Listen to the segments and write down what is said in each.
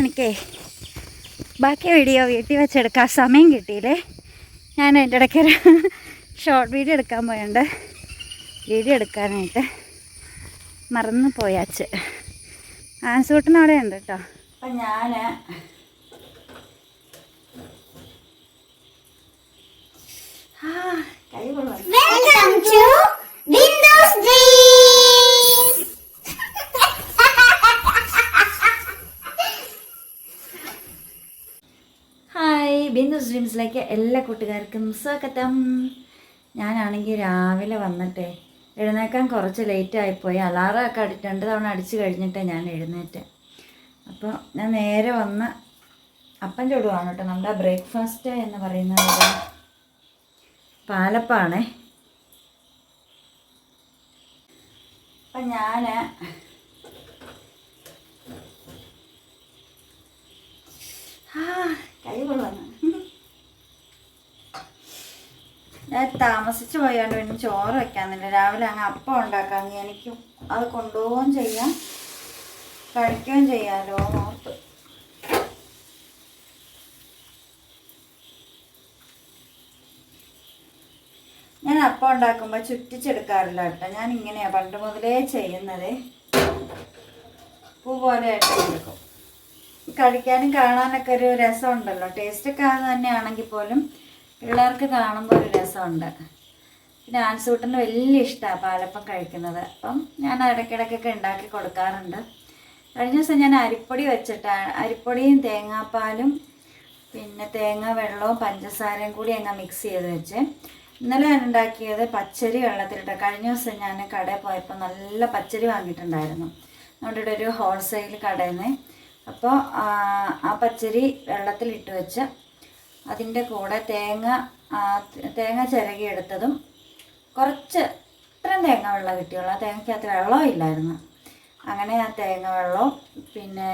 എനിക്കേ ബാക്കി വീഡിയോ വീട്ടിൽ വെച്ചെടുക്കാൻ സമയം കിട്ടിയില്ലേ? ഞാൻ എന്റെ ഇടയ്ക്ക് ഒരു ഷോർട്ട് വീഡിയോ എടുക്കാൻ പോയുണ്ട് വീഡിയോ എടുക്കാനായിട്ട് മറന്നു പോയാച്ച് ആൻസൂട്ടിന് അവിടെ ഉണ്ട് കേട്ടോ. അപ്പം ഞാൻ ആ കൈ കൊള്ളുന്നു ബിന്ദുസ് ഡ്രീംസിലേക്ക് എല്ലാ കൂട്ടുകാർക്കും സ്വാഗതം. ഞാനാണെങ്കിൽ രാവിലെ വന്നിട്ടേ എഴുന്നേക്കാൻ കുറച്ച് ലേറ്റ് ആയിപ്പോയി അലാറമൊക്കെ അടി രണ്ട് തവണ അടിച്ച് കഴിഞ്ഞിട്ടേ ഞാൻ എഴുന്നേറ്റ്. അപ്പോൾ ഞാൻ നേരെ വന്ന് അപ്പം ചൂടുവാണ് കേട്ടോ. നമ്മുടെ ബ്രേക്ക്ഫാസ്റ്റ് എന്ന് പറയുന്നത് പാലപ്പാണേ. അപ്പം ഞാൻ കൈ കൊള്ളുന്നു ഞാൻ താമസിച്ച് പോയാണ്ട് പിന്നെ ചോറ് വെക്കാന്നില്ല രാവിലെ അങ്ങ് അപ്പം ഉണ്ടാക്കാൻ എനിക്ക് അത് കൊണ്ടുപോവുകയും ചെയ്യാം. കഴിക്കുകയും ചെയ്യാമല്ലോ ഓർത്ത് ഞാൻ അപ്പം ഉണ്ടാക്കുമ്പോൾ ചുറ്റിച്ചെടുക്കാറില്ല കേട്ടോ. ഞാൻ ഇങ്ങനെയാണ് പണ്ട് മുതലേ ചെയ്യുന്നത്. പൂ പോലെ ആയിട്ട് എടുക്കും. കഴിക്കാനും കാണാനൊക്കെ ഒരു രസമുണ്ടല്ലോ. ടേസ്റ്റൊക്കെ അത് തന്നെയാണെങ്കിൽ പോലും പിള്ളേർക്ക് കാണുമ്പോൾ ഒരു രസമുണ്ട്. പിന്നെ ആൻസൂട്ടിന് വലിയ ഇഷ്ടമാണ് പാലപ്പം കഴിക്കുന്നത്. അപ്പം ഞാൻ ഇടയ്ക്കിടയ്ക്കൊക്കെ ഉണ്ടാക്കി കൊടുക്കാറുണ്ട്. കഴിഞ്ഞ ദിവസം ഞാൻ അരിപ്പൊടി വെച്ചിട്ടാണ് അരിപ്പൊടിയും തേങ്ങാപ്പാലും പിന്നെ തേങ്ങ വെള്ളവും പഞ്ചസാരയും കൂടി അങ്ങ് മിക്സ് ചെയ്ത് വെച്ച്. ഇന്നലെ ഞാൻ ഉണ്ടാക്കിയത് പച്ചരി വെള്ളത്തിലിട്ട് കഴിഞ്ഞ ദിവസം ഞാൻ കടയിൽ പോയപ്പോൾ നല്ല പച്ചരി വാങ്ങിയിട്ടുണ്ടായിരുന്നു. നമ്മുടെ ഇവിടെ ഒരു ഹോൾസെയിൽ കടയിൽ നിന്ന് അപ്പോൾ ആ പച്ചരി വെള്ളത്തിലിട്ട് വെച്ച് അതിന്റെ കൂടെ തേങ്ങ തേങ്ങ ചിരകി എടുത്തതും കുറച്ച് ഇത്രയും തേങ്ങ വെള്ളം കിട്ടിയുള്ളൂ. ആ തേങ്ങയ്ക്കകത്ത് വെള്ളവും ഇല്ലായിരുന്നു. അങ്ങനെ ആ തേങ്ങ വെള്ളവും പിന്നെ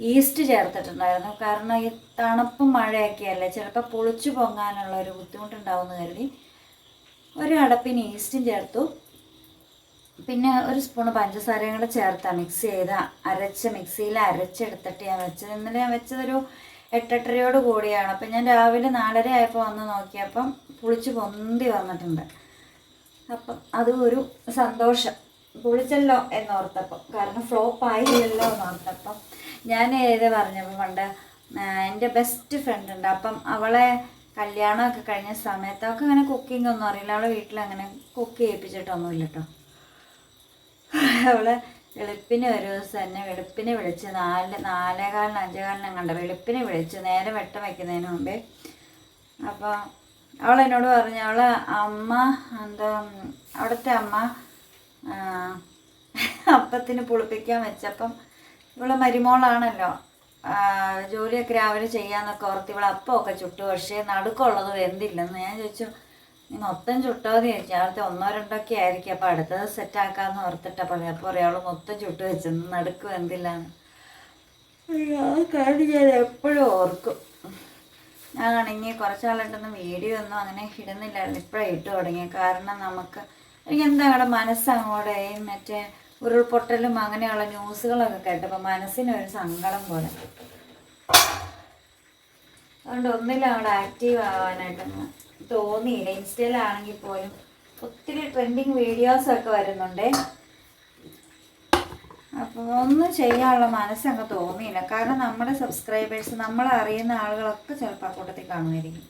ഈസ്റ്റ് ചേർത്തിട്ടുണ്ടായിരുന്നു. കാരണം ഈ തണുപ്പും മഴയൊക്കെ അല്ലേ ചിലപ്പോൾ പൊളിച്ചു പൊങ്ങാനുള്ള ഒരു ബുദ്ധിമുട്ടുണ്ടാവുമെന്ന് കരുതി ഒരു അടപ്പിന് ഈസ്റ്റും ചേർത്തു. പിന്നെ ഒരു സ്പൂണ് പഞ്ചസാരയും കൂടെ ചേർത്താ മിക്സ് ചെയ്ത് അരച്ച് മിക്സിയിൽ അരച്ചെടുത്തിട്ട് ഞാൻ വെച്ചത്. ഇന്നലെ ഞാൻ വെച്ചതൊരു എട്ടെട്ടരയോട് കൂടിയാണ്. അപ്പം ഞാൻ രാവിലെ നാലര ആയപ്പോൾ വന്ന് നോക്കിയപ്പം പുളിച്ച് പൊന്തി വന്നിട്ടുണ്ട്. അപ്പം അതും ഒരു സന്തോഷം. പുളിച്ചല്ലോ എന്നോർത്തപ്പം. കാരണം ഫ്ലോപ്പ് ആയില്ലല്ലോ എന്നോർത്തപ്പം. ഞാൻ ഏത് പറഞ്ഞപ്പോൾ പണ്ട് എന്റെ ബെസ്റ്റ് ഫ്രണ്ട് ഉണ്ട്. അപ്പം അവളെ കല്യാണമൊക്കെ കഴിഞ്ഞ സമയത്ത് അവൾക്ക് അങ്ങനെ കുക്കിംഗ് ഒന്നും അറിയില്ല. അവളെ വീട്ടിൽ അങ്ങനെ കുക്ക് ചെയ്യിപ്പിച്ചിട്ടൊന്നുമില്ല കേട്ടോ അവൾ വെളുപ്പിന് ഒരു ദിവസം എന്നെ വെളുപ്പിന് വിളിച്ച് നാല് നാലേകാലിന് അഞ്ചേകാലിനും കണ്ട വെളുപ്പിന് വിളിച്ച് നേരെ വെട്ടം വയ്ക്കുന്നതിന് മുമ്പേ അപ്പോൾ അവൾ എന്നോട് പറഞ്ഞു അവളെ അമ്മ എന്താ അവിടുത്തെ അമ്മ അപ്പത്തിന് പുളിപ്പിക്കാൻ വെച്ചപ്പം ഇവൾ മരുമോളാണല്ലോ. ജോലിയൊക്കെ രാവിലെ ചെയ്യാന്നൊക്കെ ഓർത്ത് ഇവളെ അപ്പമൊക്കെ ചുട്ടു. പക്ഷേ നടുക്കുള്ളത് വെന്തില്ലെന്ന്. ഞാൻ ചോദിച്ചു മൊത്തം ചുട്ടോന്ന് ചോദിച്ചു അവിടുത്തെ ഒന്നോ രണ്ടോ ഒക്കെ ആയിരിക്കും. അപ്പോൾ അടുത്തത് സെറ്റാക്കാന്ന് ഓർത്തിട്ടാ പറഞ്ഞു അപ്പോൾ ഒരാൾ മൊത്തം ചുട്ട് വെച്ചെന്ന് നടുക്ക് എന്തില്ലാന്ന് കാര്യം ഞാൻ എപ്പോഴും ഓർക്കും. ഞാനാണെങ്കിൽ കുറച്ച് നാളായിട്ടൊന്നും വീഡിയോ ഒന്നും അങ്ങനെ ഇടുന്നില്ലായിരുന്നു. ഇപ്പോഴാണ് ഇട്ട് തുടങ്ങിയത് കാരണം നമുക്ക് എനിക്ക് എന്താ അവിടെ മനസ്സങ്ങോടെ മറ്റേ ഉരുൾപൊട്ടലും അങ്ങനെയുള്ള ന്യൂസുകളൊക്കെ കേട്ടപ്പോൾ മനസ്സിന് ഒരു സങ്കടം പോലെ. അതുകൊണ്ട് ഒന്നിലും അവിടെ ആക്റ്റീവ് ആവാനായിട്ടൊന്നും തോന്നിയില്ല. ഇൻസ്റ്റയിലാണെങ്കിൽ പോലും ഒത്തിരി ട്രെൻഡിങ് വീഡിയോസൊക്കെ വരുന്നുണ്ടേ. അപ്പോൾ ഒന്നും ചെയ്യാനുള്ള മനസ്സങ്ങ് തോന്നിയില്ല. കാരണം നമ്മുടെ സബ്സ്ക്രൈബേഴ്സ് നമ്മളെ അറിയുന്ന ആളുകളൊക്കെ ചിലപ്പോൾ ആ കൂട്ടത്തിൽ കാണുമായിരിക്കും.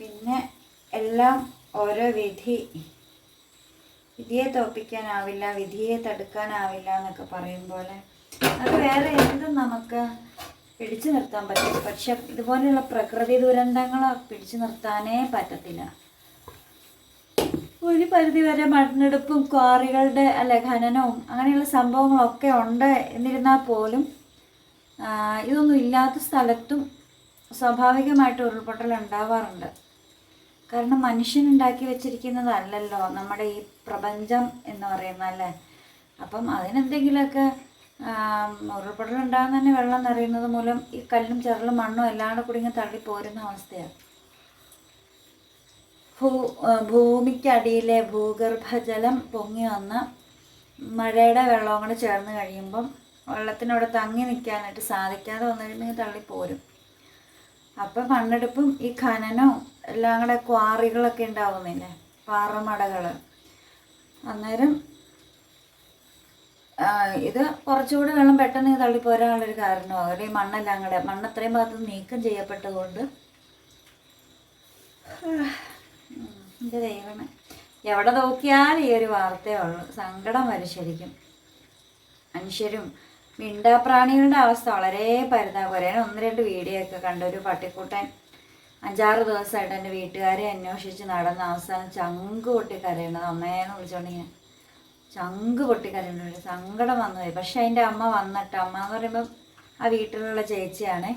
പിന്നെ എല്ലാം ഓരോ വിധി വിധിയെ തോപ്പിക്കാനാവില്ല വിധിയെ തടുക്കാനാവില്ല എന്നൊക്കെ പറയും പോലെ അത് വേറെ എന്തും നമുക്ക് പിടിച്ചു നിർത്താൻ പറ്റും പക്ഷെ ഇതുപോലെയുള്ള പ്രകൃതി ദുരന്തങ്ങൾ പിടിച്ചു നിർത്താനേ പറ്റത്തില്ല. ഒരു പരിധി വരെ മണ്ണെടുപ്പും ക്വാറികളുടെ അല്ല ഖനനവും അങ്ങനെയുള്ള സംഭവങ്ങളൊക്കെ ഉണ്ട് എന്നിരുന്നാൽ പോലും ഇതൊന്നും ഇല്ലാത്ത സ്ഥലത്തും സ്വാഭാവികമായിട്ട് ഉരുൾപൊട്ടൽ ഉണ്ടാവാറുണ്ട്. കാരണം മനുഷ്യൻ ഉണ്ടാക്കി വെച്ചിരിക്കുന്നതല്ലല്ലോ നമ്മുടെ ഈ പ്രപഞ്ചം എന്ന് പറയുന്ന അല്ലേ? അപ്പം അതിനെന്തെങ്കിലുമൊക്കെ ഉരുൾപൊട്ടൽ ഉണ്ടാകുന്ന തന്നെ വെള്ളം നിറയുന്നത് മൂലം ഈ കല്ലും ചെറലും മണ്ണും എല്ലാം കൂടെ ഇങ്ങനെ തള്ളി പോരുന്ന അവസ്ഥയാണ് ഭൂ ഭൂമിക്കടിയിലെ ഭൂഗർഭജലം പൊങ്ങി വന്ന് മഴയുടെ വെള്ളവും കൂടെ ചേർന്ന് കഴിയുമ്പം വെള്ളത്തിനവിടെ തങ്ങി നിൽക്കാനായിട്ട് സാധിക്കാതെ വന്നു തള്ളി തള്ളിപ്പോരും അപ്പം മണ്ണെടുപ്പും ഈ ഖനനവും എല്ലാം കൂടെ ക്വാറികളൊക്കെ ഉണ്ടാവുന്നില്ലേ? പാറമടകൾ അന്നേരം ഇത് കുറച്ചുകൂടി വെള്ളം പെട്ടെന്ന് തള്ളിപ്പോരാനുള്ളൊരു കാരണമാകും. ഒരു മണ്ണെല്ലാം കൂടെ മണ്ണ് അത്രയും ഭാഗത്ത് നീക്കം ചെയ്യപ്പെട്ടതുകൊണ്ട്. എന്റെ ദൈവമേ. എവിടെ നോക്കിയാലും ഈ ഒരു വാർത്തയേ ഉള്ളൂ. സങ്കടം വരും ശരിക്കും. മനുഷ്യരും മിണ്ടാപ്രാണികളുടെ അവസ്ഥ വളരെ പരിതാപകരം. ഞാൻ ഒന്ന് രണ്ട് വീഡിയോ ഒക്കെ കണ്ട ഒരു പട്ടിക്കൂട്ടൻ അഞ്ചാറ് ദിവസമായിട്ട് എന്റെ വീട്ടുകാരെ അന്വേഷിച്ച് നടന്ന അവസാനം ചങ്ക് പൊട്ടി കരയണത് അമ്മേന്ന് വിളിച്ചോണ്ടിങ്ങനെ. ചങ്ക് പൊട്ടി കരയണത് സങ്കടം വന്നു പോയി. പക്ഷെ അതിന്റെ അമ്മ വന്നിട്ട് അമ്മ എന്ന് പറയുമ്പം ആ വീട്ടിലുള്ള ചേച്ചിയാണ്.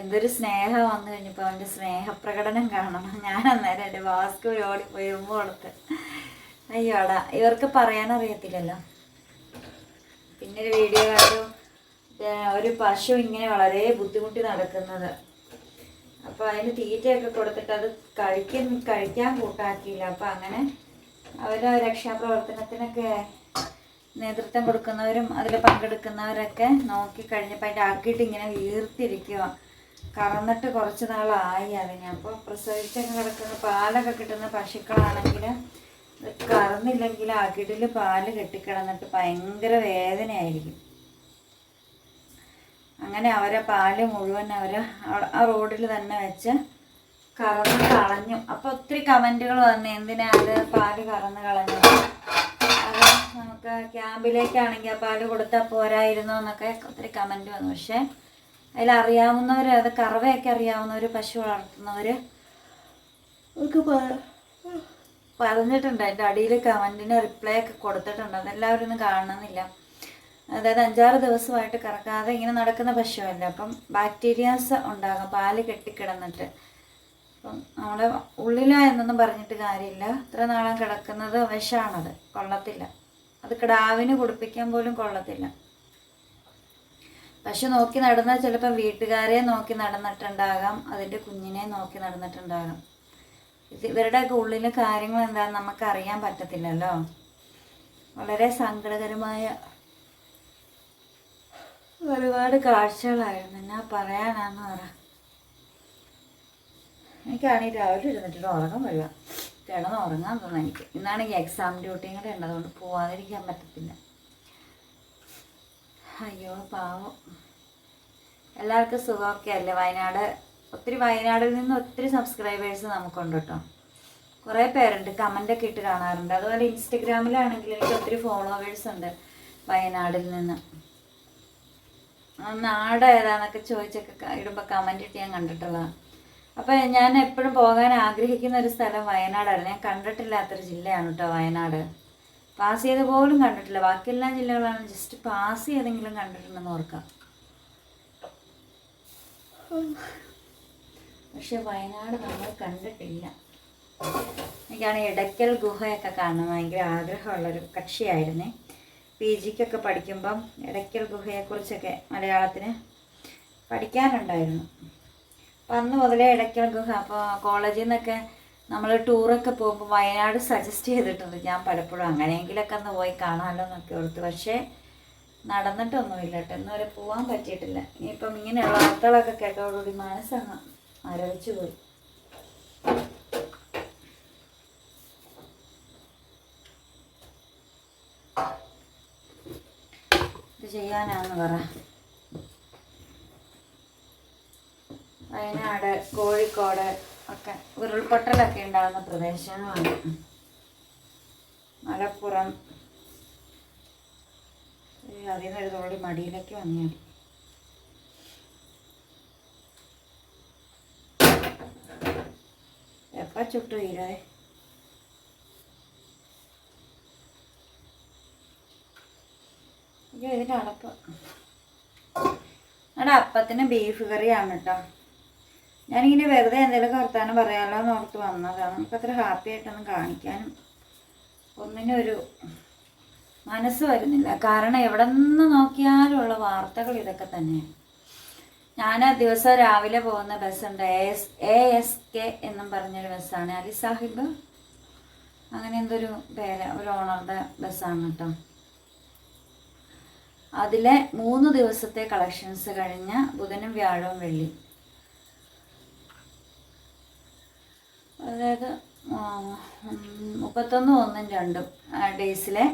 എന്തൊരു സ്നേഹം വന്നു കഴിഞ്ഞപ്പോൾ അവന്റെ സ്നേഹപ്രകടനം കാണണം. ഞാൻ അന്നേരം എന്റെ വാസ്ക് ഒരു ഓടിപ്പോയി ഉമ്മ കൊടുത്ത്. അയ്യോടാ ഇവർക്ക് പറയാനറിയത്തില്ലല്ലോ പിന്നെ ഒരു വീഡിയോ കണ്ടു. ഒരു പശു ഇങ്ങനെ വളരെ ബുദ്ധിമുട്ടി നടക്കുന്നത്. അപ്പോൾ അതിന് തീറ്റയൊക്കെ കൊടുത്തിട്ട് അത് കഴിക്കാൻ കഴിക്കാൻ കൂട്ടാക്കിയില്ല. അപ്പോൾ അങ്ങനെ അവരെ രക്ഷാപ്രവർത്തനത്തിനൊക്കെ നേതൃത്വം കൊടുക്കുന്നവരും അതിൽ പങ്കെടുക്കുന്നവരൊക്കെ നോക്കി കഴിഞ്ഞപ്പോൾ അതിന്റെ അകിട്ട് ഇങ്ങനെ വീർത്തിരിക്കുക കറന്നിട്ട് കുറച്ച് നാളായി അതിന്. അപ്പോൾ പ്രസവിച്ചൊക്കെ കിടക്കുന്ന പാലൊക്കെ കിട്ടുന്ന പശുക്കളാണെങ്കിൽ കറന്നില്ലെങ്കിൽ അകിടിൽ പാൽ കെട്ടിക്കിടന്നിട്ട് ഭയങ്കര വേദനയായിരിക്കും. അങ്ങനെ അവരെ പാൽ മുഴുവൻ അവർ ആ റോഡിൽ തന്നെ വെച്ച് കറന്ന് കളഞ്ഞു. അപ്പോൾ ഒത്തിരി കമന്റുകൾ വന്നു എന്തിനാ അത് പാൽ കറന്ന് കളഞ്ഞു അത് നമുക്ക് ക്യാമ്പിലേക്കാണെങ്കിൽ ആ പാൽ കൊടുത്താൽ പോരായിരുന്നോ എന്നൊക്കെ ഒത്തിരി കമന്റ് വന്നു. പക്ഷേ അതിലറിയാവുന്നവർ അത് കറവയൊക്കെ അറിയാവുന്നവർ പശു വളർത്തുന്നവർ അവർക്ക് പ- പറഞ്ഞിട്ടുണ്ട്. അതിന്റെ അടിയിൽ കമന്റിന് റിപ്ലൈ ഒക്കെ കൊടുത്തിട്ടുണ്ട്. അതെല്ലാവരും ഒന്നും കാണുന്നില്ല. അതായത് അഞ്ചാറ് ദിവസമായിട്ട് കറക്കാതെ ഇങ്ങനെ നടക്കുന്ന പശുവല്ല. അപ്പം ബാക്ടീരിയാസ് ഉണ്ടാകും പാൽ കെട്ടിക്കിടന്നിട്ട്. അപ്പം നമ്മുടെ ഉള്ളില എന്നൊന്നും പറഞ്ഞിട്ട് കാര്യമില്ല. ഇത്ര നാളം കിടക്കുന്നത് വിഷമാണത് കൊള്ളത്തില്ല. അത് കിടാവിന് കുടിപ്പിക്കാൻ പോലും കൊള്ളത്തില്ല. പക്ഷെ നോക്കി നടന്ന ചിലപ്പോൾ വീട്ടുകാരെ നോക്കി നടന്നിട്ടുണ്ടാകാം. അതിന്റെ കുഞ്ഞിനെ നോക്കി നടന്നിട്ടുണ്ടാകാം. ഇത് ഇവരുടെയൊക്കെ ഉള്ളിലെ കാര്യങ്ങൾ എന്താണെന്ന് നമുക്ക് അറിയാൻ പറ്റത്തില്ലല്ലോ. വളരെ സങ്കടകരമായ ഒരുപാട് കാഴ്ചകളായിരുന്നു. എന്നാ പറയാനാന്ന് പറ. എനിക്കാണെങ്കിൽ രാവിലെ ഇരുന്നിട്ട് ഉറങ്ങാൻ വരിക കിടന്ന് ഉറങ്ങാൻ തോന്നുന്നു എനിക്ക്. ഇന്നാണെങ്കിൽ എക്സാം ഡ്യൂട്ടി കൂടെ ഉണ്ട് അതുകൊണ്ട് പോവാതിരിക്കാൻ പറ്റത്തില്ല. അയ്യോ പാവം. എല്ലാവർക്കും സുഖമൊക്കെ അല്ലേ? വയനാട് ഒത്തിരി വയനാടിൽ നിന്ന് ഒത്തിരി സബ്സ്ക്രൈബേഴ്സ് നമുക്കുണ്ട് കേട്ടോ. കുറേ പേരുണ്ട്. കമന്റൊക്കെ ഇട്ട് കാണാറുണ്ട്. അതുപോലെ ഇൻസ്റ്റഗ്രാമിലാണെങ്കിൽ എനിക്ക് ഒത്തിരി ഫോളോവേഴ്സ് ഉണ്ട് വയനാടിൽ നിന്ന്. നാട് ഏതാന്നൊക്കെ ചോദിച്ചൊക്കെ ഇടുമ്പോൾ കമന്റ് ഇട്ട് ഞാൻ കണ്ടിട്ടുള്ളതാണ്. അപ്പോൾ ഞാൻ എപ്പോഴും പോകാൻ ആഗ്രഹിക്കുന്ന ഒരു സ്ഥലം വയനാടാണ് ഞാൻ കണ്ടിട്ടില്ലാത്തൊരു ജില്ലയാണ് കേട്ടോ വയനാട്. പാസ് ചെയ്ത് പോലും കണ്ടിട്ടില്ല. ബാക്കി എല്ലാ ജില്ലകളാണ് ജസ്റ്റ് പാസ് ചെയ്തെങ്കിലും കണ്ടിട്ടുണ്ടെന്ന് ഓർക്കാം. പക്ഷെ വയനാട് നമ്മൾ കണ്ടിട്ടില്ല. എനിക്കാണ് ഇടയ്ക്കൽ ഗുഹയൊക്കെ കാണാൻ ഭയങ്കര ആഗ്രഹമുള്ളൊരു കക്ഷിയായിരുന്നേ. പി ജിക്കൊക്കെ പഠിക്കുമ്പം ഇടയ്ക്കൽ ഗുഹയെക്കുറിച്ചൊക്കെ മലയാളത്തിന് പഠിക്കാനുണ്ടായിരുന്നു. അപ്പം അന്ന് മുതലേ ഇടയ്ക്ക് ഗുഹ അപ്പോൾ കോളേജിൽ നിന്നൊക്കെ നമ്മൾ ടൂറൊക്കെ പോകുമ്പോൾ വയനാട് സജസ്റ്റ് ചെയ്തിട്ടുണ്ട്. ഞാൻ പലപ്പോഴും അങ്ങനെയെങ്കിലൊക്കെ ഒന്ന് പോയി കാണാമല്ലോ എന്നൊക്കെ ഓർത്ത്. പക്ഷേ നടന്നിട്ടൊന്നുമില്ല കേട്ടോ ഇന്ന് വരെ പോകാൻ പറ്റിയിട്ടില്ല. ഇനിയിപ്പം ഇങ്ങനെയുള്ള വാർത്തകളൊക്കെ കേട്ടോടുകൂടി മനസ്സങ്ങ് മരവിച്ചു പോയി. ഇത് ചെയ്യാനാന്ന് പറ. വയനാട് കോഴിക്കോട് ഒക്കെ ഉരുൾപൊട്ടലൊക്കെ ഉണ്ടാകുന്ന പ്രദേശമാണ് മലപ്പുറം. അതിൽ ഒരു തുള്ളി മടിയിലേക്ക് വന്നു എപ്പ ചുട്ടു തീരേ അയ്യോ ഇതിന്റെ അടപ്പ്. അവിടെ അപ്പത്തിന് ബീഫ് കറിയാണ് കേട്ടോ ഞാനിങ്ങനെ വെറുതെ എന്തെങ്കിലും വർത്താനം പറയാമല്ലോ എന്ന് ഓർത്ത് വന്നതാണ്. നമുക്കത്ര ഹാപ്പി ആയിട്ടൊന്നും കാണിക്കാനും ഒന്നിനും ഒരു മനസ്സ് വരുന്നില്ല. കാരണം എവിടെ നിന്ന് നോക്കിയാലുള്ള വാർത്തകൾ ഇതൊക്കെ തന്നെയാണ്. ഞാൻ ദിവസം രാവിലെ പോകുന്ന ബസ്സുണ്ട് A S A S K എന്നും പറഞ്ഞൊരു ബസ്സാണ് അലി സാഹിബ് അങ്ങനെ എന്തൊരു പേര് ഒരു ഓണറുടെ ബസ്സാണ് കേട്ടോ അതിലെ മൂന്ന് ദിവസത്തെ കളക്ഷൻസ് കഴിഞ്ഞ ബുധനും വ്യാഴവും വെള്ളി. അതായത് മുപ്പത്തൊന്ന് ഒന്നും രണ്ടും ഡേയ്സിലെ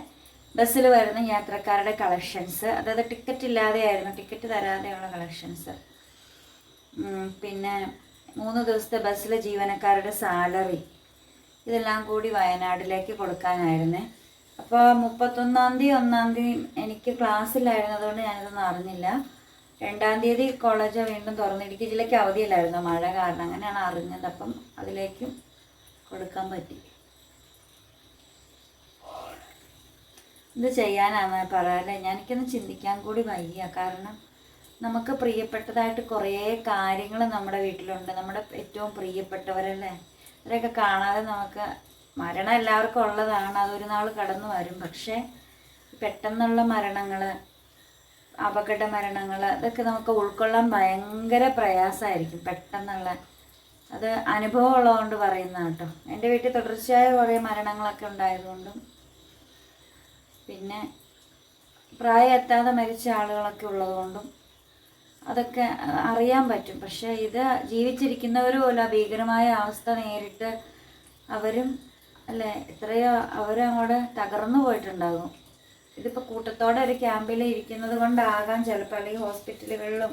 ബസ്സിൽ വരുന്ന യാത്രക്കാരുടെ കളക്ഷൻസ്. അതായത് ടിക്കറ്റ് ഇല്ലാതെയായിരുന്നു ടിക്കറ്റ് തരാതെയുള്ള കളക്ഷൻസ്. പിന്നെ മൂന്ന് ദിവസത്തെ ബസ്സിലെ ജീവനക്കാരുടെ സാലറി. ഇതെല്ലാം കൂടി വയനാട്ടിലേക്ക് കൊടുക്കാനായിരുന്നേ. അപ്പോൾ മുപ്പത്തൊന്നാം തീയതി ഒന്നാം തീയതി എനിക്ക് ക്ലാസ്സിലായിരുന്നതുകൊണ്ട് ഞാനിതൊന്നും അറിഞ്ഞില്ല. രണ്ടാം തീയതി കോളേജ് വീണ്ടും തുറന്നു. ഇടുക്കി ജില്ലയ്ക്ക് അവധിയില്ലായിരുന്നു. മഴ കാരണം അങ്ങനെയാണ് അറിഞ്ഞത്. അപ്പം അതിലേക്കും കൊടുക്കാൻ പറ്റി. ഇത് ചെയ്യാനാണ് പറയാല്ലേ? ഞാനിക്കൊന്ന് ചിന്തിക്കാൻ കൂടി വയ്യ. കാരണം നമുക്ക് പ്രിയപ്പെട്ടതായിട്ട് കുറേ കാര്യങ്ങൾ നമ്മുടെ വീട്ടിലുണ്ട്. നമ്മുടെ ഏറ്റവും പ്രിയപ്പെട്ടവരല്ലേ? അവരെയൊക്കെ കാണാതെ നമുക്ക് മരണം എല്ലാവർക്കും ഉള്ളതാണ്. അതൊരു നാൾ കടന്നു വരും. പക്ഷേ പെട്ടെന്നുള്ള മരണങ്ങൾ അപകട മരണങ്ങൾ അതൊക്കെ നമുക്ക് ഉൾക്കൊള്ളാൻ ഭയങ്കര പ്രയാസമായിരിക്കും പെട്ടെന്നുള്ള. അത് അനുഭവം ഉള്ളതുകൊണ്ട് പറയുന്ന കേട്ടോ. എന്റെ വീട്ടിൽ തുടർച്ചയായ കുറേ മരണങ്ങളൊക്കെ ഉണ്ടായതുകൊണ്ടും പിന്നെ പ്രായം എത്താതെ മരിച്ച ആളുകളൊക്കെ ഉള്ളതുകൊണ്ടും അതൊക്കെ അറിയാൻ പറ്റും. പക്ഷേ ഇത് ജീവിച്ചിരിക്കുന്നവർ പോലും ഭീകരമായ അവസ്ഥ നേരിട്ട് അവരും അല്ലേ എത്രയോ അവരങ്ങോട്ട് തകർന്നു പോയിട്ടുണ്ടാകും. ഇതിപ്പോൾ കൂട്ടത്തോടെ ഒരു ക്യാമ്പിൽ ഇരിക്കുന്നത് കൊണ്ടാകാം. ചിലപ്പോൾ അല്ലെങ്കിൽ ഹോസ്പിറ്റലുകളിലും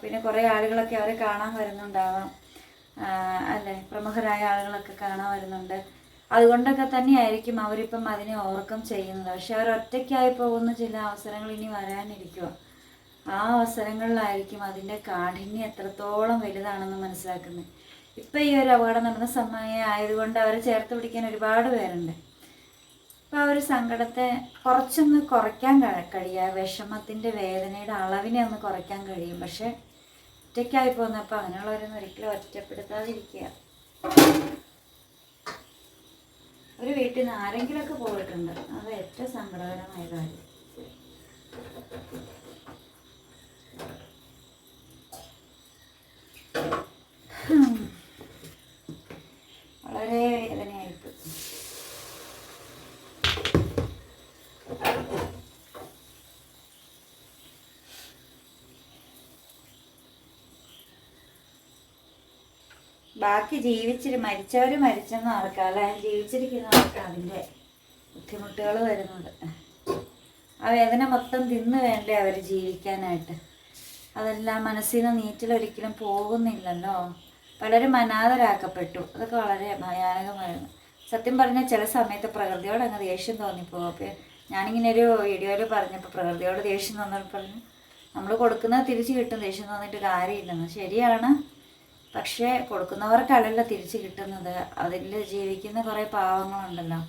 പിന്നെ കുറേ ആളുകളൊക്കെ അവരെ കാണാൻ വരുന്നുണ്ടാവാം. അല്ലേ? പ്രമുഖരായ ആളുകളൊക്കെ കാണാൻ വരുന്നുണ്ട്. അതുകൊണ്ടൊക്കെ തന്നെയായിരിക്കും അവരിപ്പം അതിനെ ഓവർകം ചെയ്യുന്നത്. പക്ഷെ അവർ ഒറ്റയ്ക്കായി പോകുന്ന ചില അവസരങ്ങൾ ഇനി വരാനിരിക്കുക ആ അവസരങ്ങളിലായിരിക്കും അതിന്റെ കാഠിന്യം എത്രത്തോളം വലുതാണെന്ന് മനസ്സിലാക്കുന്നത്. ഇപ്പം ഈ ഒരു അപകടം നടന്ന സമയം ആയതുകൊണ്ട് അവരെ ചേർത്ത് പിടിക്കാൻ ഒരുപാട് പേരുണ്ട്. ആ ഒരു സങ്കടത്തെ കുറച്ചൊന്ന് കുറയ്ക്കാൻ കഴി- കഴിയുക വിഷമത്തിന്റെ വേദനയുടെ അളവിനെ ഒന്ന് കുറയ്ക്കാൻ കഴിയും. പക്ഷെ ഒറ്റയ്ക്കായി പോകുന്നപ്പോൾ അങ്ങനെയുള്ളവരൊന്നും ഒരിക്കലും ഒറ്റപ്പെടുത്താതിരിക്കുക. ഒരു വീട്ടിൽ നിന്ന് ആരെങ്കിലുമൊക്കെ പോയിട്ടുണ്ട്. അത് ഏറ്റവും സങ്കടകരമായ കാര്യം. ബാക്കി ജീവിച്ചിരി മരിച്ചവർ മരിച്ചെന്ന് ആർക്കാം അല്ലെ ജീവിച്ചിരിക്കുന്നവർക്ക് അതിന്റെ ബുദ്ധിമുട്ടുകൾ വരുന്നുണ്ട് ആ വേദന മൊത്തം തിന്ന് വേണ്ടേ അവർ ജീവിക്കാനായിട്ട്? അതെല്ലാം മനസ്സിൽ നിന്ന് നീറ്റിലൊരിക്കലും പോകുന്നില്ലല്ലോ? പലരും അനാഥരാക്കപ്പെട്ടു. അതൊക്കെ വളരെ ഭയാനകമായിരുന്നു. സത്യം പറഞ്ഞാൽ ചില സമയത്ത് പ്രകൃതിയോട് അങ്ങ് ദേഷ്യം തോന്നിപ്പോകും. അപ്പോൾ ഞാനിങ്ങനെ ഒരു വീഡിയോയിൽ പറഞ്ഞപ്പോൾ പ്രകൃതിയോട് ദേഷ്യം തോന്നിയപ്പോൾ പറഞ്ഞു നമ്മൾ കൊടുക്കുന്നത് തിരിച്ച് കിട്ടും ദേഷ്യം തോന്നിയിട്ട് കാര്യമില്ലെന്ന് ശരിയാണ്. പക്ഷേ കൊടുക്കുന്നവർക്കല്ലല്ലോ തിരിച്ചു കിട്ടുന്നത്. അതിൽ ജീവിക്കുന്ന കുറേ പാവങ്ങളുണ്ടല്ലോ.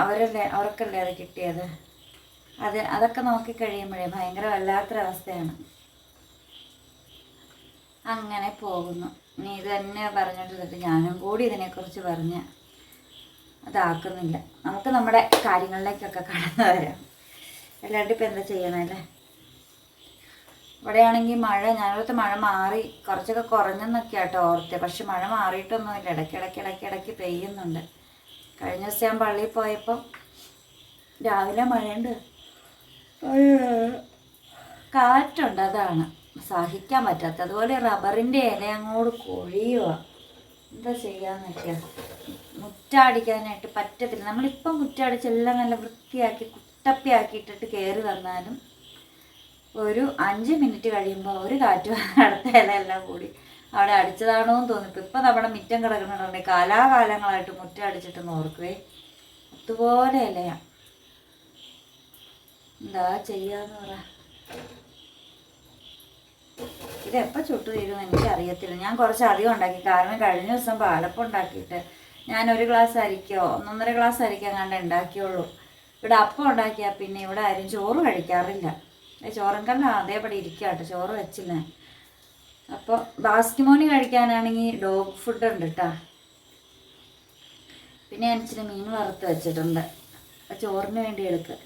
അവരല്ലേ അവർക്കല്ലേ അത് കിട്ടിയത്? അത് അതൊക്കെ നോക്കിക്കഴിയുമ്പോഴേ ഭയങ്കര വല്ലാത്തൊരവസ്ഥയാണ്. അങ്ങനെ പോകുന്നു. നീ ഇത് തന്നെ പറഞ്ഞിട്ട് ഞാനും കൂടി ഇതിനെക്കുറിച്ച് പറഞ്ഞ് അതാക്കുന്നില്ല നമുക്ക് നമ്മുടെ കാര്യങ്ങളിലേക്കൊക്കെ കടന്നു വരാം. എല്ലാവരും ഇപ്പം എന്താ ചെയ്യണല്ലേ ഇവിടെയാണെങ്കിൽ മഴ ഞാനിവിടുത്തെ മഴ മാറി കുറച്ചൊക്കെ കുറഞ്ഞെന്നൊക്കെ ആട്ടോ ഓർത്തെ. പക്ഷെ മഴ മാറിയിട്ടൊന്നുമില്ല. ഇടയ്ക്ക് ഇടയ്ക്ക് ഇടയ്ക്ക് ഇടയ്ക്ക് പെയ്യുന്നുണ്ട്. കഴിഞ്ഞ ദിവസം ഞാൻ പള്ളിയിൽ പോയപ്പോൾ രാവിലെ മഴയുണ്ട്. കാറ്റുണ്ട് അതാണ്. സഹിക്കാൻ പറ്റാത്ത. അതുപോലെ റബ്ബറിന്റെ ഇല അങ്ങോട്ട് കൊഴിയുക എന്താ ചെയ്യാന്ന് വെച്ചാൽ മുറ്റടിക്കാനായിട്ട് പറ്റത്തില്ല. നമ്മളിപ്പം മുറ്റടിച്ചെല്ലാം നല്ല വൃത്തിയാക്കി കുട്ടപ്പിയാക്കിയിട്ടിട്ട് കയറി തന്നാലും ഒരു അഞ്ച് മിനിറ്റ് കഴിയുമ്പോൾ ഒരു കാറ്റ് അടുത്ത ഇലയെല്ലാം കൂടി. അവിടെ അടിച്ചതാണോ എന്ന് തോന്നിപ്പോൾ ഇപ്പം നമ്മുടെ മുറ്റം കിടക്കുന്നുണ്ടെങ്കിൽ കാലാകാലങ്ങളായിട്ട് മുറ്റം അടിച്ചിട്ട് നോർക്കുവേ അതുപോലെ ഇലയാ. എന്താ ചെയ്യാന്ന് പറ. ഇതെപ്പോൾ ചുട്ടു തീരുമെന്ന് എനിക്ക് അറിയത്തില്ല ഞാൻ കുറച്ച് അധികം ഉണ്ടാക്കി. കാരണം കഴിഞ്ഞ ദിവസം പാലപ്പം ഉണ്ടാക്കിയിട്ട് ഞാൻ ഒരു ഗ്ലാസ് അരിക്കോ ഒന്നൊന്നര ഗ്ലാസ് അരിക്കാൻ കണ്ട് ഉണ്ടാക്കിയുള്ളൂ. ഇവിടെ അപ്പം ഉണ്ടാക്കിയാൽ പിന്നെ ഇവിടെ ആരും ചോറ് കഴിക്കാറില്ല. ഏ, ചോറും കല്ല അതേപടി ഇരിക്കുക കേട്ടോ ചോറ് വെച്ചില്ല. അപ്പോൾ ബാസ്കിമോണി കഴിക്കാനാണെങ്കിൽ ഡോഗ് ഫുഡ് ഉണ്ട് കേട്ടോ പിന്നെ ഞാൻ ഇച്ചിരി മീൻ വറുത്ത് വെച്ചിട്ടുണ്ട്. ചോറിന് വേണ്ടി എടുക്കുക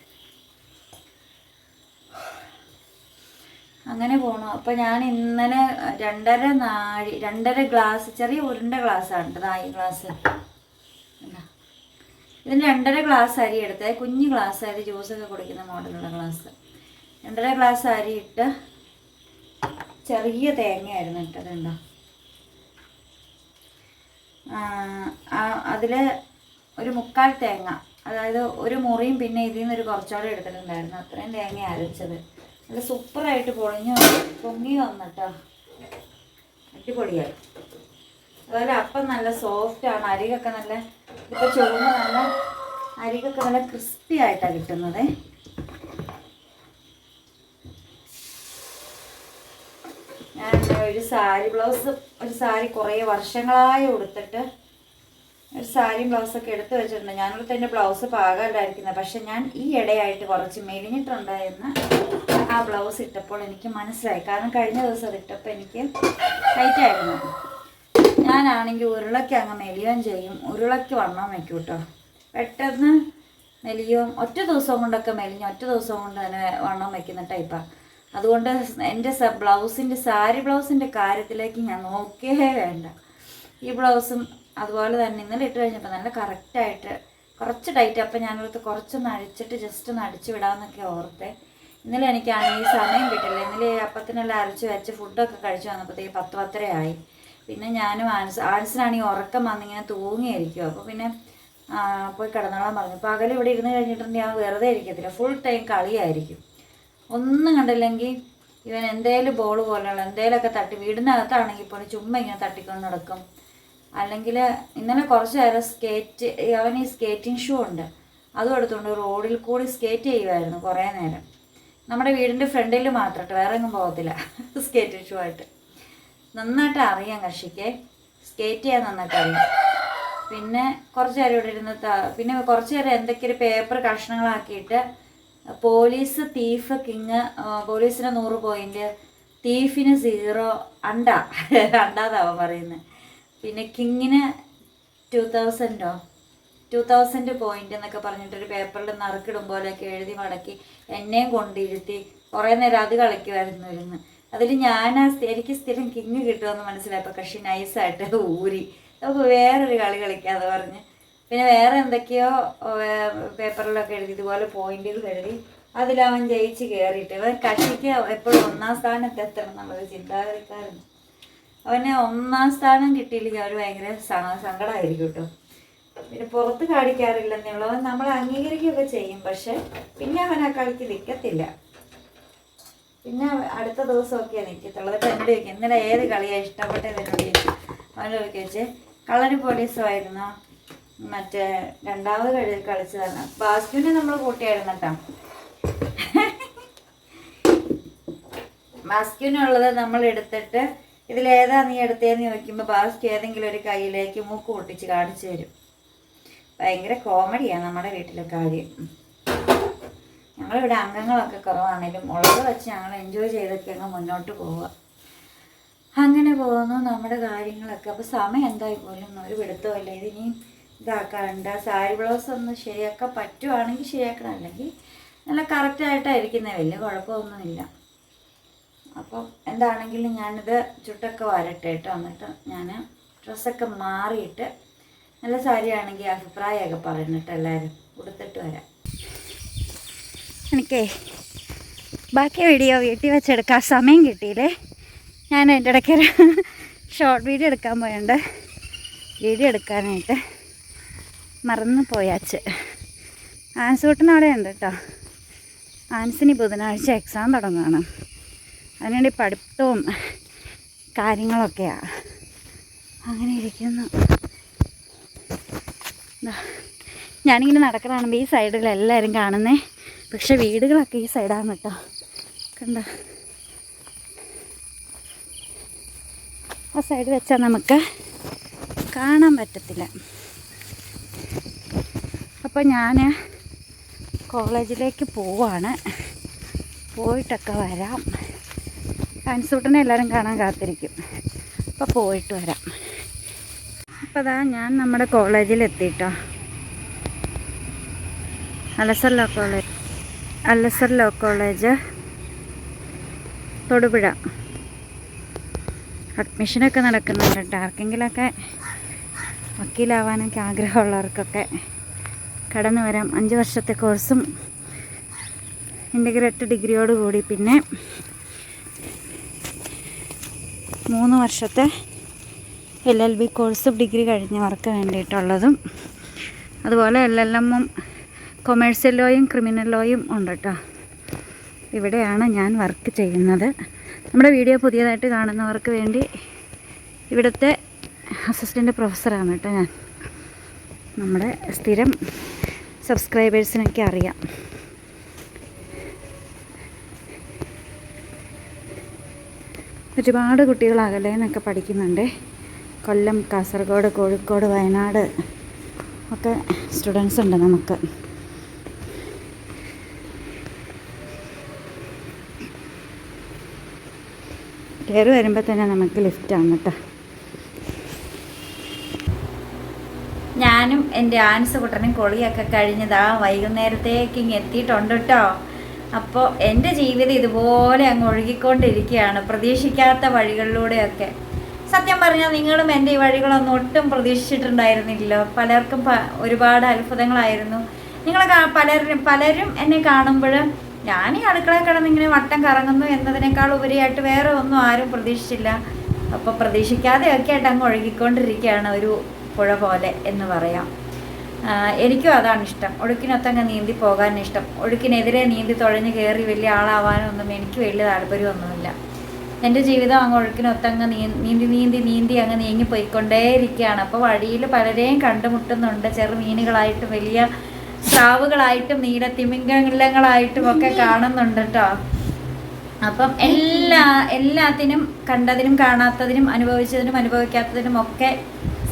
അങ്ങനെ പോണു. അപ്പം ഞാൻ ഇന്നലെ രണ്ടര നാഴി രണ്ടര ഗ്ലാസ് ചെറിയ ഉരുണ്ട ഗ്ലാസ്സാണ് നാഴി ഗ്ലാസ്. ഇതിന് രണ്ടര ഗ്ലാസ് അരി എടുത്തത് കുഞ്ഞു ഗ്ലാസ് അരി ജ്യൂസൊക്കെ കുടിക്കുന്ന മോഡലുള്ള ഗ്ലാസ്. രണ്ടര ഗ്ലാസ് അരി ഇട്ട് ചെറിയ തേങ്ങയായിരുന്നു ഇട്ടതുണ്ടോ അതിൽ ഒരു മുക്കാൽ തേങ്ങ അതായത് ഒരു മുറിയും പിന്നെ ഇതിൽ നിന്ന് ഒരു കുറച്ചോടെ എടുത്തിട്ടുണ്ടായിരുന്നു. അത്രയും തേങ്ങ അരച്ചത്. നല്ല സൂപ്പറായിട്ട് പൊളിഞ്ഞു പൊങ്ങി വന്നിട്ടോ. അടിപൊളിയായി. അതുപോലെ അപ്പം നല്ല സോഫ്റ്റ് ആണ്. അരികൊക്കെ നല്ല ഇപ്പം ചുവന്ന നല്ല അരികൊക്കെ നല്ല ക്രിസ്പി ആയിട്ടാണ് കിട്ടുന്നത്. ഒരു സാരി ബ്ലൗസ് ഒരു സാരി കുറേ വർഷങ്ങളായി ഉടുത്തിട്ട് ഒരു സാരിയും ബ്ലൗസൊക്കെ എടുത്ത് വെച്ചിട്ടുണ്ട്. ഞാനിവിടെ തന്നെ ബ്ലൗസ് പാകമല്ലായിരിക്കുന്നത് പക്ഷെ ഞാൻ ഈ ഇടയായിട്ട് കുറച്ച് മെലിഞ്ഞിട്ടുണ്ട് എന്ന് ആ ബ്ലൗസ് ഇട്ടപ്പോൾ എനിക്ക് മനസ്സിലായി. കാരണം കഴിഞ്ഞ ദിവസം അത് ഇട്ടപ്പോൾ എനിക്ക് ടൈറ്റായിരുന്നു ഞാനാണെങ്കിൽ ഉരുളയ്ക്ക് അങ്ങ് മെലിയുകയും ചെയ്യും. ഉരുളയ്ക്ക് വണ്ണം വയ്ക്കും കേട്ടോ. പെട്ടെന്ന് മെലിയും. ഒറ്റ ദിവസം കൊണ്ടൊക്കെ മെലിഞ്ഞ് ഒറ്റ ദിവസം കൊണ്ട് തന്നെ വണ്ണം വയ്ക്കുന്ന ടൈപ്പാണ് അതുകൊണ്ട് എന്റെ സ ബ്ലൗസിന്റെ സാരി ബ്ലൗസിന്റെ കാര്യത്തിലേക്ക് ഞാൻ നോക്കിയേ വേണ്ട. ഈ ബ്ലൗസും അതുപോലെ തന്നെ ഇന്നലെ ഇട്ട് കഴിഞ്ഞപ്പോൾ നല്ല കറക്റ്റായിട്ട് കുറച്ച് ടൈറ്റ് അപ്പം ഞാനോർത്ത് കുറച്ചൊന്ന് അഴിച്ചിട്ട് ജസ്റ്റ് ഒന്ന് അടിച്ചു വിടാമെന്നൊക്കെ ഓർത്തെ. ഇന്നലെ എനിക്കാണെങ്കിൽ സമയം കിട്ടില്ല. ഇന്നലെ അപ്പത്തിനെല്ലാം അരച്ച് വെച്ച് ഫുഡൊക്കെ കഴിച്ചു വന്നപ്പോഴത്തേക്ക് പത്ത് പത്തരയായി പിന്നെ ഞാനും ആൻസ് ആൻസിനാണെങ്കിൽ ഉറക്കം വന്നിങ്ങനെ തൂങ്ങിയിരിക്കും അപ്പോൾ പിന്നെ പോയി കിടന്നോളാൻ പറഞ്ഞു. പകൽ ഇവിടെ ഇരുന്ന് കഴിഞ്ഞിട്ടുണ്ടെങ്കിൽ ഞാൻ വെറുതെ ഇരിക്കത്തില്ല. ഫുൾ ടൈം കളിയായിരിക്കും. ഒന്നും കണ്ടില്ലെങ്കിൽ ഇവൻ എന്തേലും ബോൾ പോലെയുള്ള എന്തേലൊക്കെ തട്ടി വീടിനകത്താണെങ്കിൽ പോലും ചുമ്മാ ഇങ്ങനെ തട്ടിക്കൊണ്ട് നടക്കും. അല്ലെങ്കിൽ ഇന്നലെ കുറച്ച് നേരം സ്കേറ്റ് അവൻ ഈ സ്കേറ്റിംഗ് ഷൂ ഉണ്ട്. അതും എടുത്തുകൊണ്ട് റോഡിൽ കൂടി സ്കേറ്റ് ചെയ്യുമായിരുന്നു കുറേ നേരം. നമ്മുടെ വീടിന്റെ ഫ്രണ്ടിൽ മാത്രം ട്ടോ, വേറെ എങ്ങും പോകത്തില്ല സ്കേറ്റിംഗ് ഷൂ ആയിട്ട്. നന്നായിട്ട് അറിയാം കർഷിക്ക് സ്കേറ്റ് ചെയ്യാൻ നന്നായിട്ട് അറിയാം. പിന്നെ കുറച്ച് നേരം ഇവിടെ ഇരുന്ന് പിന്നെ കുറച്ച് നേരം എന്തൊക്കെ ഒരു പേപ്പർ കഷ്ണങ്ങളാക്കിയിട്ട് പോലീസ് തീഫ് കിങ് പോലീസിന് നൂറ് പോയിന്റ് തീഫിന് സീറോ അണ്ട. അണ്ടാതാവ പറയുന്നത് പിന്നെ കിങ്ങിന് ടു തൗസൻഡോ ടു തൗസൻഡ് പോയിന്റ് എന്നൊക്കെ പറഞ്ഞിട്ടൊരു പേപ്പറിൽ നറുക്കിടും പോലെയൊക്കെ എഴുതി മടക്കി എന്നെയും കൊണ്ടിരുത്തി കുറേ നേരം അത് കളിക്കുമായിരുന്നു ഇരുന്ന്. അതിൽ ഞാൻ എനിക്ക് സ്ഥിരം കിങ് കിട്ടുമെന്ന് മനസ്സിലായപ്പോൾ കക്ഷി നൈസായിട്ട് ഊരി. അപ്പോൾ വേറൊരു കളി കളിക്കാതെ പറഞ്ഞ് പിന്നെ വേറെ എന്തൊക്കെയോ പേപ്പറിലൊക്കെ എഴുതി ഇതുപോലെ പോയിന്റുകൾ എഴുതി അതിലവൻ ജയിച്ച് കയറിയിട്ട് അവൻ കക്ഷിക്ക് എപ്പോഴും ഒന്നാം സ്ഥാനത്ത് എത്തണം എന്നുള്ളത് ചിന്താഗതിക്കാരൻ അവന് ഒന്നാം സ്ഥാനം കിട്ടിയില്ലെങ്കിൽ അവർ ഭയങ്കര സങ്കടമായിരിക്കും കേട്ടോ. പിന്നെ പുറത്ത് കാണിക്കാറില്ലെന്നുള്ളവൻ നമ്മൾ അംഗീകരിക്കുകയൊക്കെ ചെയ്യും. പക്ഷെ പിന്നെ അവൻ ആ കളിക്ക് നിൽക്കത്തില്ല പിന്നെ അടുത്ത ദിവസമൊക്കെ നിൽക്കത്തുള്ളൂ എന്നിട്ട് എന്നോട് ചോദിക്കും ഇന്നലെ ഏത് കളിയാണ് ഇഷ്ടപ്പെട്ടത് എന്നോട് ചോദിച്ചു അവനോട് ചോദിച്ചേ കളരി പോലീസുമായിരുന്നോ? മറ്റേ രണ്ടാമത് കളി കളിച്ചതാണ്. ബാസ്കുവിനെ നമ്മൾ കൂട്ടിയായിരുന്നു കേട്ടോ ബാസ്ക്യൂനുള്ളത് നമ്മൾ എടുത്തിട്ട് ഇതിലേതാ നീ എടുത്തതെന്ന് ചോദിക്കുമ്പോൾ ബാസ്കു ഏതെങ്കിലും ഒരു കയ്യിലേക്ക് മൂക്ക് പൊട്ടിച്ച് കാണിച്ചു തരും. ഭയങ്കര കോമഡിയാണ് നമ്മുടെ വീട്ടിലെ കാര്യം. ഞങ്ങളിവിടെ അംഗങ്ങളൊക്കെ കുറവാണെങ്കിലും ഉള്ളത് വെച്ച് ഞങ്ങൾ എൻജോയ് ചെയ്തൊക്കെ അങ്ങ് മുന്നോട്ട് പോവുക അങ്ങനെ പോകുന്നു നമ്മുടെ കാര്യങ്ങളൊക്കെ. അപ്പോൾ സമയം എന്തായി പോലും ഒരു പിടുത്തമില്ല ഇതിനി ഇതാക്കാണ്ട് സാരി ബ്ലൗസ് ഒന്ന് ശരിയാക്കാൻ പറ്റുവാണെങ്കിൽ ശരിയാക്കണം. അല്ലെങ്കിൽ നല്ല കറക്റ്റായിട്ടായിരിക്കുന്നത് വലിയ കുഴപ്പമൊന്നുമില്ല. അപ്പം എന്താണെങ്കിലും ഞാനിത് ചുട്ടൊക്കെ വരട്ടെ കേട്ടോ. എന്നിട്ട് ഞാൻ ഡ്രസ്സൊക്കെ മാറിയിട്ട് നല്ല സാരിയാണെങ്കിൽ അഭിപ്രായമൊക്കെ പറഞ്ഞിട്ട് എല്ലാവരും. കൊടുത്തിട്ട് വരാം. എനിക്കേ ബാക്കി വീഡിയോ വീട്ടിൽ വെച്ചെടുക്കാൻ സമയം കിട്ടിയില്ലേ? ഞാൻ എന്റെ ഇടയ്ക്കൊരു ഷോർട്ട് വീഡിയോ എടുക്കാൻ പോയുണ്ട് വീഡിയോ എടുക്കാനായിട്ട് മറന്നു പോയാച്ച് ആൻസൂട്ടിന് അവിടെ ഉണ്ട് കേട്ടോ ആൻസിന് ബുധനാഴ്ച എക്സാം തുടങ്ങുകയാണ് അതിനുവേണ്ടി പഠിത്തവും കാര്യങ്ങളൊക്കെയാണ് അങ്ങനെ ഇരിക്കുന്നു. ഞാനിങ്ങനെ നടക്കണതാണ് ഈ സൈഡിൽ എല്ലാവരും കാണുന്നേ. പക്ഷെ വീടുകളൊക്കെ ഈ സൈഡാണ് കേട്ടോ കണ്ട? ആ സൈഡ് വെച്ചാൽ നമുക്ക് കാണാൻ പറ്റത്തില്ല. അപ്പോൾ ഞാൻ കോളേജിലേക്ക് പോവാണ്. പോയിട്ടൊക്കെ വരാം. അൻസൂട്ടനെ എല്ലാവരും കാണാൻ കാത്തിരിക്കും. അപ്പോൾ പോയിട്ട് വരാം. അപ്പോൾ അതാ ഞാൻ നമ്മുടെ കോളേജിൽ എത്തിയിട്ടോ Al Azhar law college. Al Azhar law college Thodupuzha. അഡ്മിഷനൊക്കെ നടക്കുന്നുണ്ട്. ആർക്കെങ്കിലൊക്കെ വക്കീലാവാനൊക്കെ ആഗ്രഹമുള്ളവർക്കൊക്കെ കടന്നു വരാം. അഞ്ച് വർഷത്തെ കോഴ്സും ഇന്റഗ്രേറ്റഡ് ഡിഗ്രിയോട് കൂടി. പിന്നെ മൂന്ന് വർഷത്തെ എൽ എൽ ബി കോഴ്സും ഡിഗ്രി കഴിഞ്ഞവർക്ക് വേണ്ടിയിട്ടുള്ളതും അതുപോലെ എൽ എൽ എമ്മും കൊമേഴ്സ്യൽ ലോയും ക്രിമിനൽ ലോയും ഉണ്ട് കേട്ടോ. ഇവിടെയാണ് ഞാൻ വർക്ക് ചെയ്യുന്നത്. നമ്മുടെ വീഡിയോ പുതിയതായിട്ട് കാണുന്നവർക്ക് വേണ്ടി ഇവിടുത്തെ അസിസ്റ്റന്റ് പ്രൊഫസറാണ് കേട്ടോ ഞാൻ. നമ്മുടെ സ്ഥിരം സബ്സ്ക്രൈബേഴ്സിനൊക്കെ അറിയാം ഒരുപാട് കുട്ടികൾ അകലെ പഠിക്കുന്നുണ്ട്. കൊല്ലം കാസർഗോഡ് കോഴിക്കോട് വയനാട് ഒക്കെ സ്റ്റുഡൻസ് ഉണ്ട് നമുക്ക്. കയറി വരുമ്പോൾ തന്നെ നമുക്ക് ലിഫ്റ്റാണ് കേട്ടോ ഞാനും എന്റെ ആൻസ് കുട്ടനും കൊളിയൊക്കെ കഴിഞ്ഞതാ വൈകുന്നേരത്തേക്ക് ഇങ്ങ് എത്തിയിട്ടുണ്ട് കേട്ടോ അപ്പോൾ എന്റെ ജീവിതം ഇതുപോലെ അങ്ങ് ഒഴുകിക്കൊണ്ടിരിക്കുകയാണ് പ്രതീക്ഷിക്കാത്ത വഴികളിലൂടെയൊക്കെ. സത്യം പറഞ്ഞാൽ നിങ്ങളും എന്റെ ഈ വഴികളൊന്നും ഒട്ടും പ്രതീക്ഷിച്ചിട്ടുണ്ടായിരുന്നില്ല പലർക്കും ഒരുപാട് അത്ഭുതങ്ങളായിരുന്നു. നിങ്ങൾ പലരും പലരും എന്നെ കാണുമ്പോൾ ഞാൻ ഈ അടുക്കളയിൽ കിടന്ന് ഇങ്ങനെ വട്ടം കറങ്ങുന്നു എന്നതിനേക്കാൾ ഉപരിയായിട്ട് വേറെ ഒന്നും ആരും പ്രതീക്ഷിച്ചില്ല. അപ്പോൾ പ്രതീക്ഷിക്കാതെയൊക്കെ ആയിട്ട് അങ്ങ് ഒഴുകിക്കൊണ്ടിരിക്കുകയാണ് ഒരു പുഴ പോലെ എന്ന് പറയാം. എനിക്കും അതാണ് ഇഷ്ടം. ഒഴുക്കിനൊത്തങ്ങ് നീന്തി പോകാൻ ഇഷ്ടം. ഒഴുക്കിനെതിരെ നീന്തി തുഴഞ്ഞു കയറി വലിയ ആളാവാനൊന്നും എനിക്ക് വലിയ താല്പര്യമൊന്നുമില്ല. എന്റെ ജീവിതം അങ്ങ് ഒഴുക്കിനൊത്തങ്ങ് നീന്തി നീന്തി നീന്തി അങ്ങ് നീങ്ങി പോയിക്കൊണ്ടേയിരിക്കുകയാണ് അപ്പോൾ വഴിയിൽ പലരെയും കണ്ടുമുട്ടുന്നുണ്ട്. ചെറു മീനുകളായിട്ടും വലിയ സ്രാവുകളായിട്ടും നീല തിമിംഗങ്ങളായിട്ടും ഒക്കെ കാണുന്നുണ്ട് കേട്ടോ അപ്പം എല്ലാ എല്ലാത്തിനും കണ്ടതിനും കാണാത്തതിനും അനുഭവിച്ചതിനും അനുഭവിക്കാത്തതിനും ഒക്കെ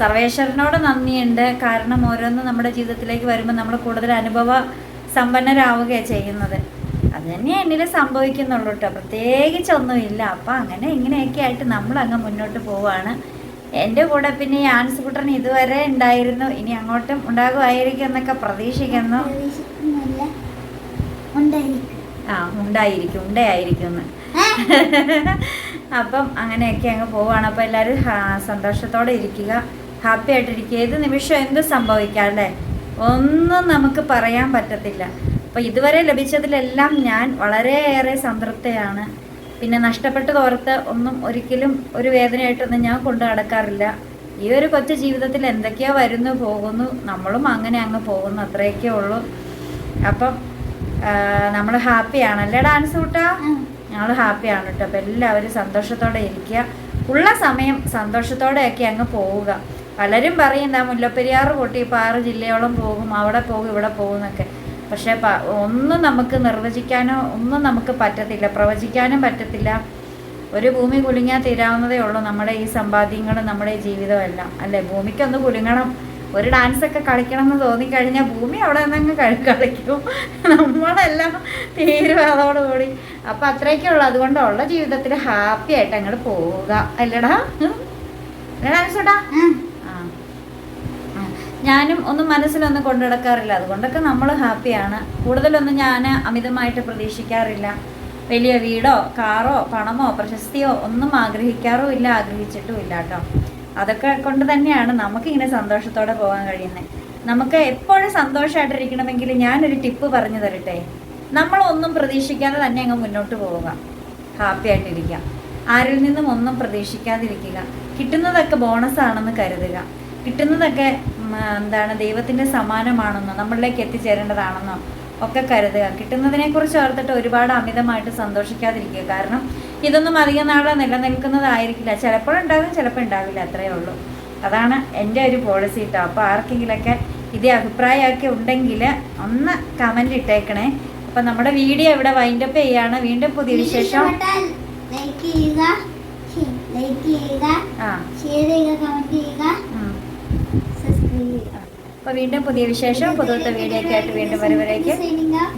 സർവേശ്വരനോട് നന്ദിയുണ്ട്. കാരണം ഓരോന്ന് നമ്മുടെ ജീവിതത്തിലേക്ക് വരുമ്പോൾ നമ്മൾ കൂടുതൽ അനുഭവ സമ്പന്നരാവുകയാണ് ചെയ്യുന്നത്. അത് തന്നെ എന്നിൽ സംഭവിക്കുന്നുള്ളൂ കേട്ടോ. പ്രത്യേകിച്ചൊന്നുമില്ല അപ്പം അങ്ങനെ ഇങ്ങനെയൊക്കെ ആയിട്ട് നമ്മൾ അങ്ങ് മുന്നോട്ട് പോവുകയാണ് എന്റെ കൂടെ പിന്നെ ഈ ആൻസ് കുട്ടൻ ഇതുവരെ ഉണ്ടായിരുന്നു. ഇനി അങ്ങോട്ടും ഉണ്ടാകുമായിരിക്കും എന്നൊക്കെ പ്രതീക്ഷിക്കുന്നു. ആ ഉണ്ടായിരിക്കും. ആ ഉണ്ടായിരിക്കും. ഉണ്ടയായിരിക്കും എന്ന്. അപ്പം അങ്ങനെയൊക്കെ അങ്ങ് പോവുകയാണ് അപ്പോൾ എല്ലാവരും സന്തോഷത്തോടെ ഇരിക്കുക. ഹാപ്പി ആയിട്ടിരിക്കുക. ഏത് നിമിഷം എന്ത് സംഭവിക്കാം അല്ലേ? ഒന്നും നമുക്ക് പറയാൻ പറ്റത്തില്ല. അപ്പോൾ ഇതുവരെ ലഭിച്ചതിലെല്ലാം ഞാൻ വളരെയേറെ സംതൃപ്തയാണ്. പിന്നെ നഷ്ടപ്പെട്ടതോർത്ത് ഒന്നും ഒരിക്കലും ഒരു വേദനയായിട്ടൊന്നും ഞാൻ കൊണ്ടു നടക്കാറില്ല. ഈ ഒരു കൊച്ചു ജീവിതത്തിൽ എന്തൊക്കെയോ വരുന്നു പോകുന്നു. നമ്മളും അങ്ങനെ അങ്ങ് പോകുന്നു അത്രയൊക്കെ ഉള്ളൂ. അപ്പം നമ്മൾ ഹാപ്പിയാണ് അല്ലേ ഡാൻസ് കൂട്ടാ? ഞങ്ങൾ ഹാപ്പിയാണ് കേട്ടോ. അപ്പം എല്ലാവരും സന്തോഷത്തോടെ ഇരിക്കുക. ഉള്ള സമയം സന്തോഷത്തോടെയൊക്കെ അങ്ങ് പോവുക. പലരും പറയുന്ന മുല്ലപ്പെരിയാർ പൊട്ടി ഇപ്പോൾ ആറ് ജില്ലയോളം പോകും അവിടെ പോകും ഇവിടെ പോകും എന്നൊക്കെ. പക്ഷേ ഒന്നും നമുക്ക് നിർവചിക്കാനോ ഒന്നും നമുക്ക് പറ്റത്തില്ല പ്രവചിക്കാനും പറ്റത്തില്ല. ഒരു ഭൂമി കുലുങ്ങിയാൽ തീരാവുന്നതേ ഉള്ളൂ നമ്മുടെ ഈ സമ്പാദ്യങ്ങളും നമ്മുടെ ജീവിതവും എല്ലാം. അല്ലേ? ഭൂമിക്കൊന്ന് കുലുങ്ങണം. ഒരു ഡാൻസ് ഒക്കെ കളിക്കണം എന്ന് തോന്നിക്കഴിഞ്ഞാൽ ഭൂമി അവിടെ നിന്നങ്ങ് കളി കളിക്കും. നമ്മളെല്ലാം തീരും അതോടുകൂടി അപ്പം അത്രയൊക്കെ ഉള്ളു. അതുകൊണ്ടുള്ള ജീവിതത്തിൽ ഹാപ്പി ആയിട്ട് അങ്ങോട്ട് പോവുക. അല്ലടാ? ഡാൻസ് ഇടാ. ഞാനും ഒന്നും മനസ്സിലൊന്നും കൊണ്ടു നടക്കാറില്ല. അതുകൊണ്ടൊക്കെ നമ്മൾ ഹാപ്പിയാണ്. കൂടുതലൊന്നും ഞാൻ അമിതമായിട്ട് പ്രതീക്ഷിക്കാറില്ല. വലിയ വീടോ കാറോ പണമോ പ്രശസ്തിയോ ഒന്നും ആഗ്രഹിക്കാറോ ഇല്ല ആഗ്രഹിച്ചിട്ടും ഇല്ല കേട്ടോ. അതൊക്കെ കൊണ്ട് തന്നെയാണ് നമുക്കിങ്ങനെ സന്തോഷത്തോടെ പോകാൻ കഴിയുന്നത്. നമുക്ക് എപ്പോഴും സന്തോഷമായിട്ടിരിക്കണമെങ്കിൽ ഞാനൊരു ടിപ്പ് പറഞ്ഞു തരട്ടെ. നമ്മളൊന്നും പ്രതീക്ഷിക്കാതെ തന്നെ അങ്ങ് മുന്നോട്ട് പോവുക. ഹാപ്പി ആയിട്ടിരിക്കുക ആരിൽ നിന്നും ഒന്നും പ്രതീക്ഷിക്കാതിരിക്കുക. കിട്ടുന്നതൊക്കെ ബോണസ് ആണെന്ന് കരുതുക. കിട്ടുന്നതൊക്കെ എന്താണ് ദൈവത്തിന്റെ സമാനമാണെന്നോ നമ്മളിലേക്ക് എത്തിച്ചേരേണ്ടതാണെന്നോ ഒക്കെ കരുതുക. കിട്ടുന്നതിനെക്കുറിച്ച് ഓർത്തിട്ട് ഒരുപാട് അമിതമായിട്ട് സന്തോഷിക്കാതിരിക്കുക. കാരണം ഇതൊന്നും അധികം നാളെ നിലനിൽക്കുന്നതായിരിക്കില്ല. ചിലപ്പോഴുണ്ടാകും ചിലപ്പോൾ ഉണ്ടാവില്ല അത്രയേ ഉള്ളൂ. അതാണ് എന്റെ ഒരു പോളിസി കേട്ടോ അപ്പോൾ ആർക്കെങ്കിലൊക്കെ ഇതേ അഭിപ്രായമൊക്കെ ഉണ്ടെങ്കിൽ ഒന്ന് കമന്റ് ഇട്ടേക്കണേ. അപ്പം നമ്മുടെ വീഡിയോ ഇവിടെ വൈൻഡ് അപ്പ് ചെയ്യാണ്. വീണ്ടും പുതിയ വിശേഷം. ലൈക്ക് ചെയ്യുക. ആ. ഷെയർ ചെയ്യുക ചെയ്യുക. അപ്പോൾ വീണ്ടും പുതിയ വിശേഷം പുതുത്ത വീഡിയോ ഒക്കെ ആയിട്ട് വീണ്ടും വരവരേക്ക്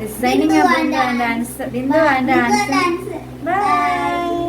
designing and answer Bindu and answer bye